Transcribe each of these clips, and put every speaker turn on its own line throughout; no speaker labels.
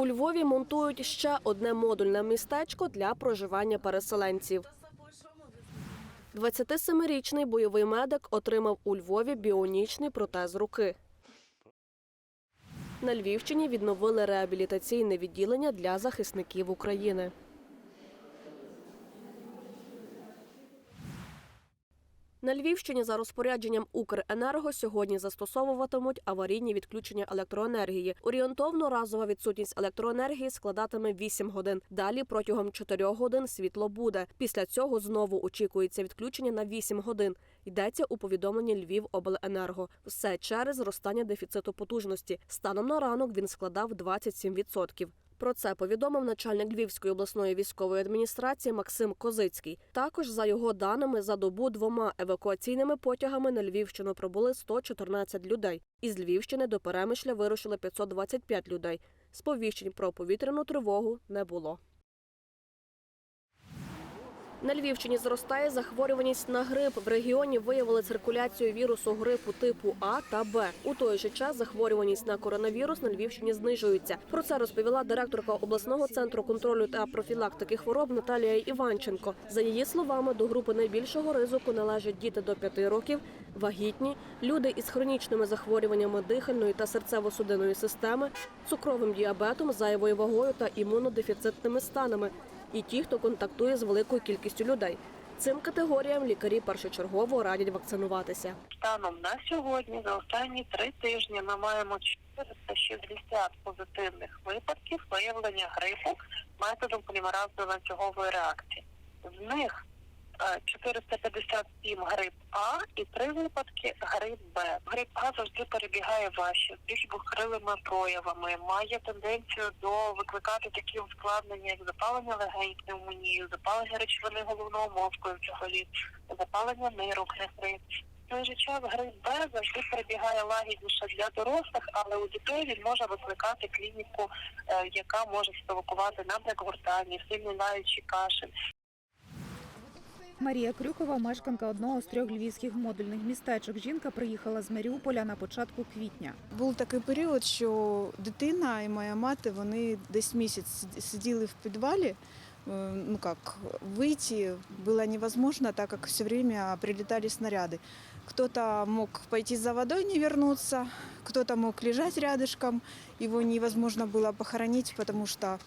У Львові монтують ще одне модульне містечко для проживання переселенців. 27-річний бойовий медик отримав у Львові біонічний протез руки. На Львівщині відновили реабілітаційне відділення для захисників України. На Львівщині за розпорядженням Укренерго сьогодні застосовуватимуть аварійні відключення електроенергії. Орієнтовно разова відсутність електроенергії складатиме 8 годин. Далі протягом 4 годин світло буде. Після цього знову очікується відключення на 8 годин. Йдеться у повідомленні Львівобленерго. Все через зростання дефіциту потужності. Станом на ранок він складав 27%. Про це повідомив начальник Львівської обласної військової адміністрації Максим Козицький. Також за його даними за добу двома евакуаційними потягами на Львівщину пробули 114 людей. Із Львівщини до Перемишля вирушили 525 людей. Сповіщень про повітряну тривогу не було. На Львівщині зростає захворюваність на грип. В регіоні виявили циркуляцію вірусу грипу типу А та Б. У той же час захворюваність на коронавірус на Львівщині знижується. Про це розповіла директорка обласного центру контролю та профілактики хвороб Наталія Іванченко. За її словами, до групи найбільшого ризику належать діти до 5 років, вагітні, люди із хронічними захворюваннями дихальної та серцево-судинної системи, цукровим діабетом, зайвою вагою та імунодефіцитними станами, і ті, хто контактує з великою кількістю людей. Цим категоріям лікарі першочергово радять вакцинуватися.
Станом на сьогодні за останні три тижні ми маємо 460 позитивних випадків виявлення грипу методом полімеразної ланцюгової реакції. З них 457 грип А і три випадки грип Б. Грип А завжди перебігає важче, з більш похилими проявами, має тенденцію до викликати такі ускладнення, як запалення легень, пневмонію, запалення речовини головного мозку, взагалі, запалення нирок, нефрит. В той же час грип Б завжди перебігає лагідніше для дорослих, але у дітей він може викликати клініку, е, яка може спровокувати набряк гортані, сильний лаючий кашель.
Марія Крюкова, мешканка одного з трьох львівських модульних містечок. Жінка приїхала з Маріуполя на початку квітня.
Був такий період, що дитина і моя мати вони десь місяць сид- сиділи в підвалі. Э, Ну как, выйти было невозможно, так как все время прилетали снаряды. Кто-то мог пойти за водой, не вернуться, кто-то мог лежать рядышком, его невозможно было похоронить, потому что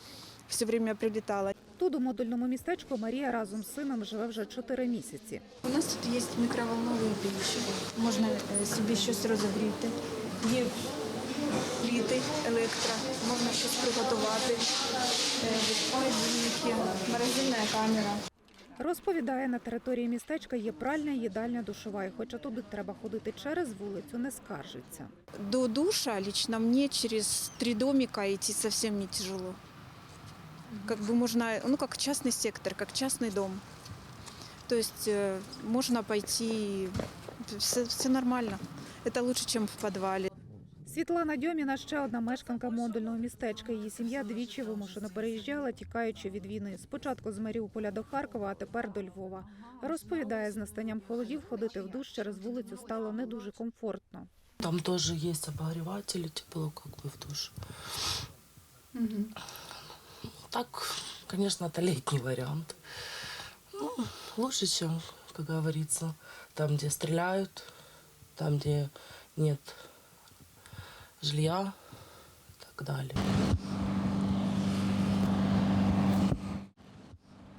все время прилетало.
Тут у модульному містечку Марія разом з сином живе вже чотири місяці.
У нас тут есть микроволновые печи, можно е, собі щось розогріти. Є пліти електро, можна щось приготувати, Е, холодильники, морозильна камера.
Розповідає, на території містечка є пральня, їдальня, душова. І хоча туди треба ходити через вулицю, не скаржиться.
До душа лично мне через три домика идти совсем не тяжело. Как бы можно, ну как частный сектор, как частный дом. То есть э, можно пойти, все, все нормально. Это лучше, чем в подвале.
Світлана Дьоміна ще одна мешканка модульного містечка. Її сім'я двічі вимушено переїжджала, тікаючи від війни. Спочатку з Маріуполя до Харкова, а тепер до Львова. Розповідає, з настанням холодів ходити в душ через вулицю стало не дуже комфортно.
Там тоже есть обогреватели, тепло как бы в душе. Так, конечно, это летний вариант. Ну, лучше, чем, как говорится, там, где стреляют, там, где нет жилья и так далее.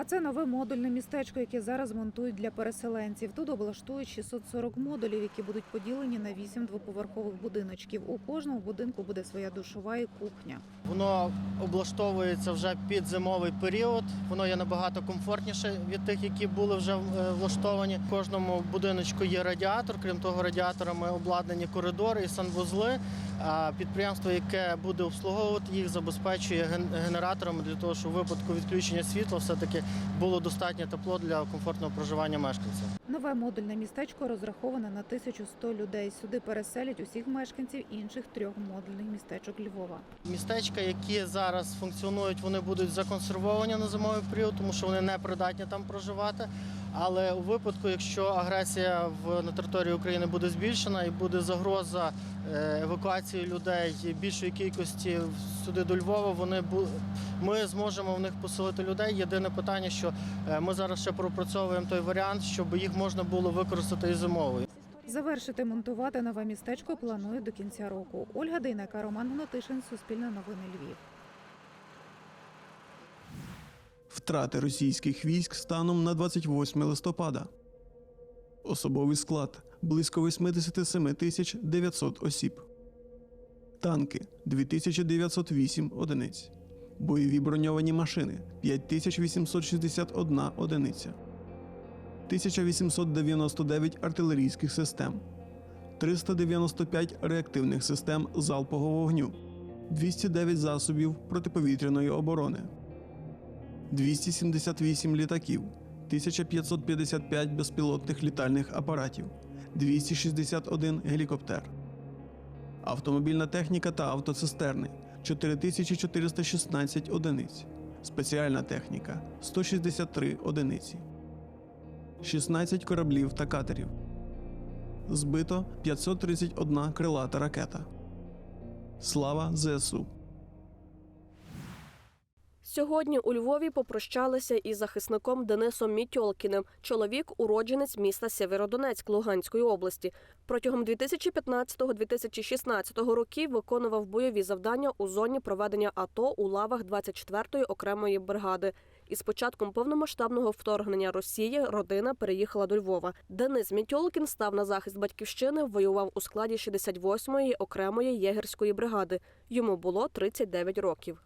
Це нове модульне містечко, яке зараз монтують для переселенців. Тут облаштують 640 модулів, які будуть поділені на 8 двоповерхових будиночків. У кожному будинку буде своя душова і кухня.
Воно облаштовується вже під зимовий період. Воно є набагато комфортніше від тих, які були вже е, влаштовані. В кожному будиночку є радіатор. Крім того, радіаторами обладнані коридори і санвузли. А підприємство, яке буде обслуговувати їх, забезпечує ген- генераторами для того, щоб у випадку відключення світла все-таки було достатнє тепло для комфортного проживання мешканців.
Нове модульне містечко розраховане на 1100 людей. Сюди переселять усіх мешканців інших трьох модульних містечок Львова.
Містечка, які зараз функціонують, вони будуть законсервовані на зимовий період, тому що вони не придатні там проживати. Але у випадку, якщо агресія в на території України буде збільшена і буде загроза е, евакуації людей більшої кількості сюди до Львова, вони бу- ми зможемо в них поселити людей. Єдине питання, що е, ми зараз ще пропрацьовуємо той варіант, щоб їх можна було використати і зимовою.
Завершити монтувати нове містечко планують до кінця року. Ольга Дейнека, Роман Гнатишин, Суспільне новини Львів.
Втрати російських військ станом на 28 листопада. Особовий склад близько 87 тисяч 900 осіб. Танки 2908 одиниць. Бойові броньовані машини 5861 одиниця. 1899 артилерійських систем. 395 реактивних систем залпового вогню. 209 засобів протиповітряної оборони. 278 літаків, 1555 безпілотних літальних апаратів, 261 гелікоптер. Автомобільна техніка та автоцистерни 4416 одиниць. Спеціальна техніка 163 одиниці. 16 кораблів та катерів. Збито 531 крилата ракета. Слава ЗСУ!
Сьогодні у Львові попрощалися із захисником Денисом Мітьолкіним. Чоловік уродженець міста Сєвєродонецьк Луганської області. Протягом 2015-2016 років виконував бойові завдання у зоні проведення АТО у лавах 24-ї окремої бригади. Із початком повномасштабного вторгнення Росії родина переїхала до Львова. Денис Мітьолкін став на захист батьківщини, воював у складі 68-ї окремої єгерської бригади. Йому було 39 років.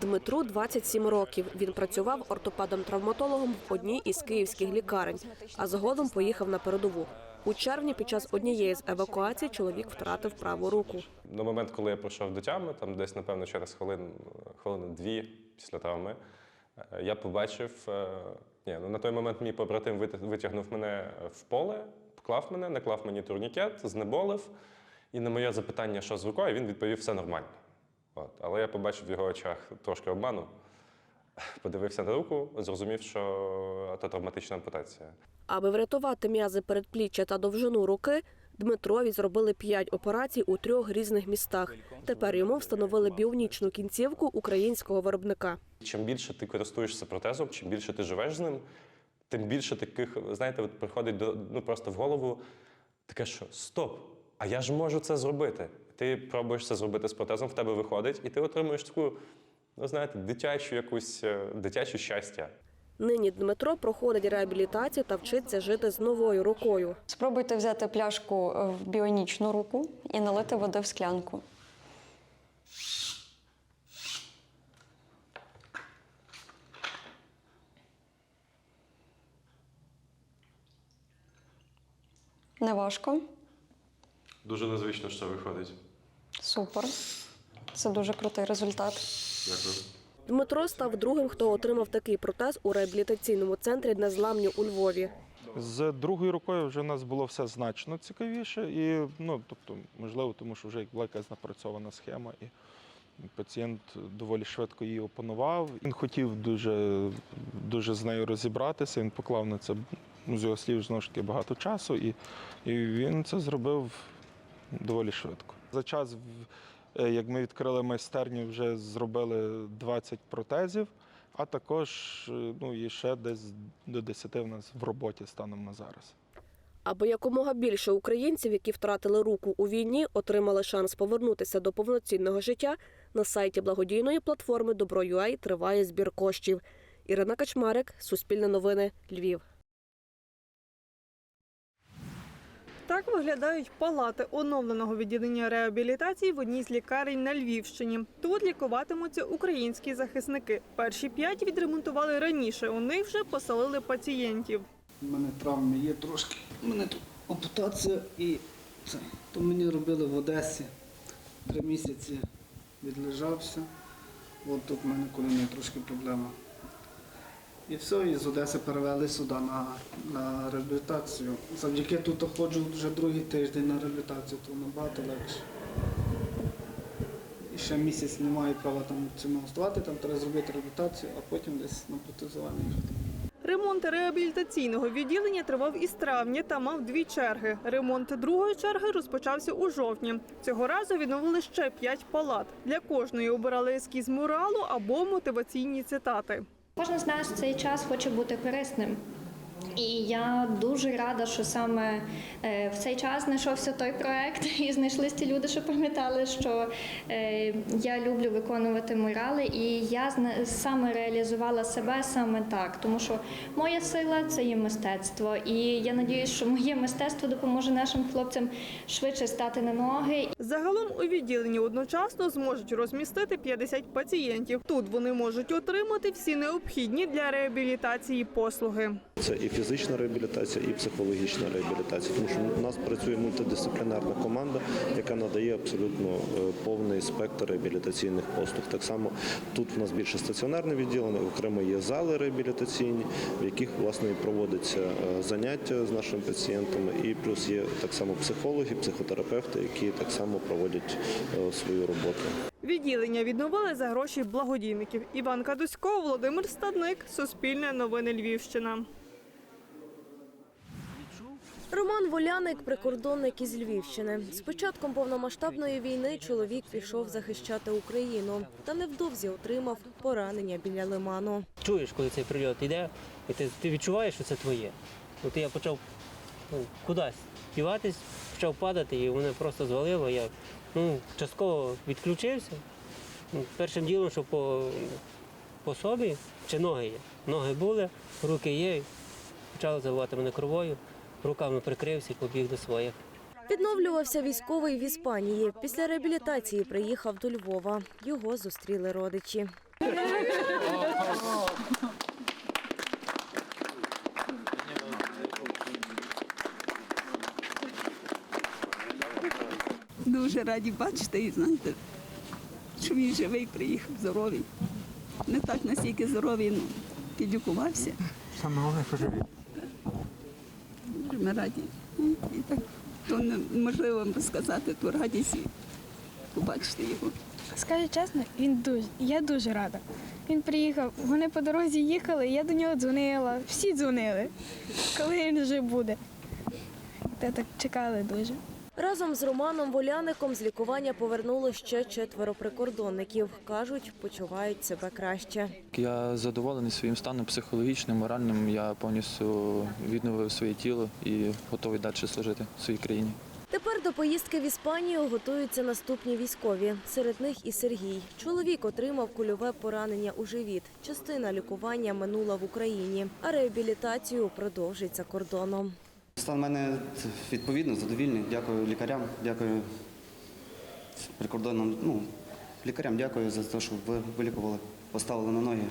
Дмитру 27 років. Він працював ортопедом-травматологом в одній із київських лікарень, а згодом поїхав на передову. У червні під час однієї з евакуацій чоловік втратив праву руку.
На момент, коли я прийшов до тями, там десь, напевно, через хвилин, хвилини дві після травми, е, я побачив. е, Ні, ну на той момент мій побратим вит- витягнув мене в поле, поклав мене, наклав мені турнікет, знеболив. І на моє запитання, що з рукою, він відповів, все нормально. От. Але я побачив в його очах трошки обману. Подивився на руку, зрозумів, що це травматична ампутація.
Аби врятувати м'язи передпліччя та довжину руки, Дмитрові зробили п'ять операцій у трьох різних містах. Тепер йому встановили біонічну кінцівку українського виробника.
Чим більше ти користуєшся протезом, чим більше ти живеш з ним, тим більше таких, знаєте, от приходить до ну просто в голову таке, що стоп, а я ж можу це зробити. Ти пробуєш це зробити з протезом, в тебе виходить, і ти отримуєш таку, ну знаєте, дитячу якусь е, дитяче щастя.
Нині Дмитро проходить реабілітацію та вчиться жити з новою рукою.
Спробуйте взяти пляшку е, в біонічну руку і налити води в склянку. Не важко.
Дуже незвично, що це виходить.
Супер. Це дуже крутий результат.
Дякую.
Дмитро став другим, хто отримав такий протез у реабілітаційному центрі Незламні у Львові.
З другою рукою вже в нас було все значно цікавіше, і ну тобто, можливо, тому що вже була якась напрацьована схема, і пацієнт доволі швидко її опанував. Він хотів дуже, дуже з нею розібратися. Він поклав на це ну, з його слів знову ж таки багато часу, і, і він це зробив доволі швидко. За час, е, як ми відкрили майстерню, вже зробили 20 протезів. А також е, ну, і ще десь до 10 в нас в роботі станом на зараз.
Аби якомога більше українців, які втратили руку у війні, отримали шанс повернутися до повноцінного життя, на сайті благодійної платформи Добро.ua триває збір коштів. Ірина Качмарик, Суспільне новини, Львів.
Так виглядають палати оновленого відділення реабілітації в одній з лікарень на Львівщині. Тут лікуватимуться українські захисники. Перші п'ять відремонтували раніше. У них вже поселили пацієнтів.
У мене травми є трошки. У мене тут ампутація і це. То мені робили в Одесі. Три місяці відлежався. От тут в мене коліна трошки проблема. І все, і з Одеси перевели сюди на, на реабілітацію. Завдяки тут ходжу вже другий тиждень на реабілітацію, то набагато легше. І ще місяць не маю права там цьому оставати, там треба зробити реабілітацію, а потім десь на протезування.
Ремонт реабілітаційного відділення тривав із травня та мав дві черги. Ремонт другої черги розпочався у жовтні. Цього разу відновили ще п'ять палат. Для кожної обирали ескіз муралу або мотиваційні цитати.
Кожен з нас в цей час хоче бути корисним. І я дуже рада, що саме е, в цей час знайшовся той проект, і знайшлись ті люди, що пам'ятали, що е, я люблю виконувати мурали, і я саме реалізувала себе саме так, тому що моя сила це є мистецтво. І я надіюсь, що моє мистецтво допоможе нашим хлопцям швидше стати на ноги
Загалом у відділенні одночасно зможуть розмістити 50 пацієнтів. Тут вони можуть отримати всі необхідні для реабілітації послуги.
Це і фізична реабілітація, і психологічна реабілітація, тому що у нас працює мультидисциплінарна команда, яка надає абсолютно е, повний спектр реабілітаційних послуг. Так само тут в нас більше стаціонарне відділення, окремо є зали реабілітаційні, в яких власне і проводяться е, заняття з нашими пацієнтами, і плюс є так само психологи, психотерапевти, які так само проводять е, свою роботу.
Відділення відновили за гроші благодійників. Іван Кадусько, Володимир Стадник, Суспільне новини Львівщина.
Роман Воляник, прикордонник із Львівщини. З початком повномасштабної війни чоловік пішов захищати Україну та невдовзі отримав поранення біля лиману.
чуєш, коли цей прильот йде, і ти, ти відчуваєш, що це твоє. От я почав ну, кудись співатись, почав падати, і мене просто звалило. Я ну, частково відключився. Ну, Першим ділом, що по, по собі, чи ноги є. Ноги були, руки є, почали заливати мене кровою, руками прикрився і побіг до своїх.
Відновлювався військовий в Іспанії. Після реабілітації приїхав до Львова. Його зустріли родичі.
Дуже раді бачити і знаєте, що він живий, приїхав здоровий. Не так настільки здоровий, ну, підлікувався.
Саме головне, що живі.
Дуже ми раді. І так, то неможливо сказати ту радість побачити його.
Скажу чесно, він дуже. Я дуже рада. Він приїхав, вони по дорозі їхали, я до нього дзвонила, всі дзвонили, коли він вже буде. Та так чекали дуже.
Разом з Романом Воляником з лікування повернули ще четверо прикордонників. Кажуть, почувають себе краще.
Я задоволений своїм станом психологічним, моральним. Я повністю відновив своє тіло і готовий далі служити своїй країні.
Тепер до поїздки в Іспанію готуються наступні військові. Серед них і Сергій. Чоловік отримав кульове поранення у живіт. Частина лікування минула в Україні, а реабілітацію продовжить за кордоном.
Стан мене відповідно задовільний. Дякую лікарям, дякую прикордонним. Ну, лікарям дякую за те, що ви вилікували, поставили на ноги.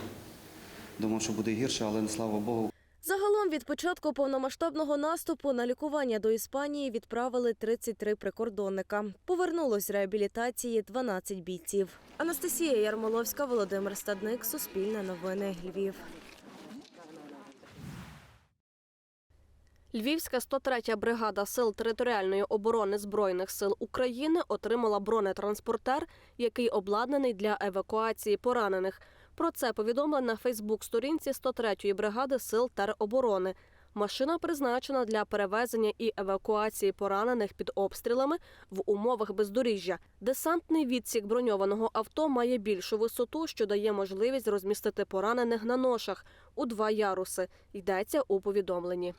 Думав, що буде гірше, але слава Богу.
Загалом від початку повномасштабного наступу на лікування до Іспанії відправили 33 прикордонника. Повернулось реабілітації 12 бійців. Анастасія Ярмоловська, Володимир Стадник, Суспільне новини, Львів. Львівська 103-я бригада сил територіальної оборони збройних сил України отримала бронетранспортер, який обладнаний для евакуації поранених. Про це повідомили на Фейсбук-сторінці 103-ї бригади сил тероборони. Машина призначена для перевезення і евакуації поранених під обстрілами в умовах бездоріжжя. Десантний відсік броньованого авто має більшу висоту, що дає можливість розмістити поранених на ношах у два яруси. Йдеться у повідомленні.